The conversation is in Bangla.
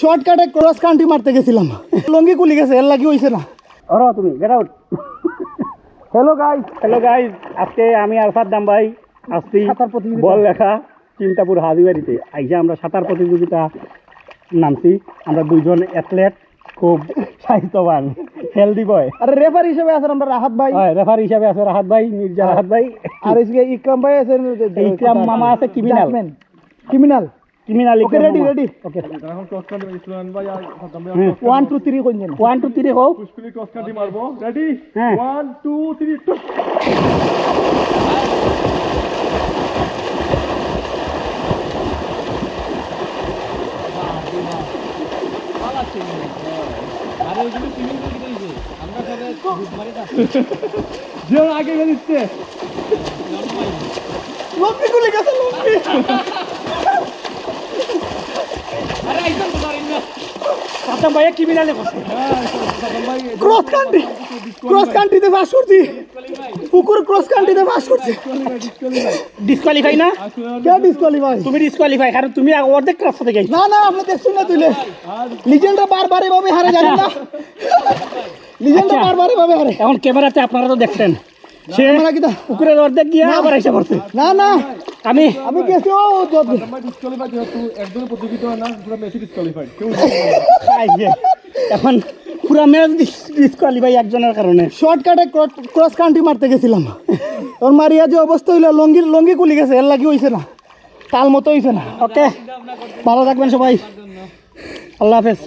শর্টকাটে ক্রস কান্ট্রি মারতে গেছিলাম। লঙ্গি কুলি গেছে এর লাগি হইছে না। ওরা তুমি get out hello guys hello guys আজকে আমি আলফার দাম ভাই আসছি সাঁতার প্রতিযোগিতা। বল লেখা চিন্তাপুর হাজিবাড়িতে। আইসা আমরা সাঁতার প্রতিযোগিতা নামছি। আমরা দুইজন অ্যাথলেট খুব সাহিত্যবান হেলদি বয় আরে রেফারি হিসেবে আছেন আমরা রাহাত ভাই। হয় রেফার হিসাবে আছে রাহাত ভাই মির্জা রাহাত ভাই। আর এদিকে ইকরাম ভাই আছেন ইকরাম মামা আছে criminal। Criminal criminal Okay, ready, ready. Okay এখন ক্রস কান্ট্রি ইসলাম ভাই আর সাদ্দাম ভাই হুম। ওয়ান টু থ্রি কোন জানি ওয়ান টু থ্রি হোক পুষ্করি ক্রস কান্ট্রি মারবো রেডি হ্যাঁ। ওয়ান টু থ্রি টু যে আগে গেলে দিচ্ছে লঙ্গি কুলি গেছে লঙ্গি সাদ্দাম ভাইয়া ক্রিমিনালে বসে ক্রস কান্ট্রি ক্রস কান্ট্রিতে পাস করছি পুকুর ক্রস কান্ট্রিতে পাস করছে ডিসকোয়ালিফাই না কে ডিসকোয়ালিফাই তুমি ডিসকোয়ালিফাই কারণ তুমি অর্ধেক রাস্তা থেকে না না আপনি দেখছেন না তুইলে লিজেন্ডরা বারবার এভাবে হারে জানেন না লিজেন্ডরা। বারবার এভাবে হারে এখন ক্যামেরাতে আপনারা তো দেখছেন সে? পুকুরের অর্ধেক গিয়ে আবার এসে পড়ছে। না না। আমি আমি গেছি ও ভাই একজনের প্রতিযোগিতা না পুরো মেসি ডিসকোয়ালিফাইড। এখন পুরা ম্যাচ ডিসকোয়ালিফাই একজনের কারণে। শর্টকাটে ক্রস কান্ট্রি মারতে গেছিলাম। ওর মারিয়া যে অবস্থা হইল লঙ্গি লঙ্গি কুলি গেছে এর লাগি হইছে না। তাল মতো হইছে না। ওকে ভালো থাকবেন সবাই। আল্লাহ হাফেজ।